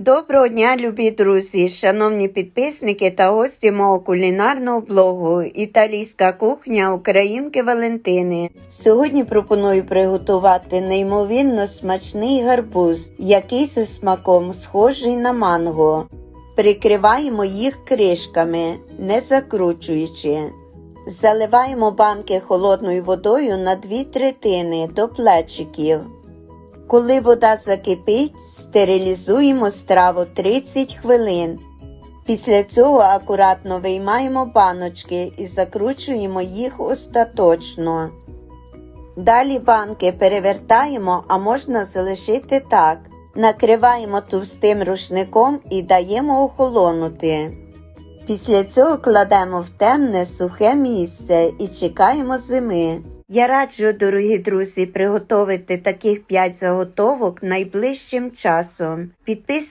Доброго дня, любі друзі, шановні підписники та гості мого кулінарного блогу Італійська кухня Українки Валентини. Сьогодні пропоную приготувати неймовірно смачний гарбуз, який за смаком схожий на манго. Прикриваємо їх кришками, не закручуючи. Заливаємо банки холодною водою на дві третини до плечиків. Коли вода закипить, стерилізуємо страву 30 хвилин. Після цього акуратно виймаємо баночки і закручуємо їх остаточно. Далі банки перевертаємо, а можна залишити так. Накриваємо товстим рушником і даємо охолонути. Після цього кладемо в темне сухе місце і чекаємо зими. Я раджу, дорогі друзі, приготувати таких 5 заготовок найближчим часом. Підписуйтесь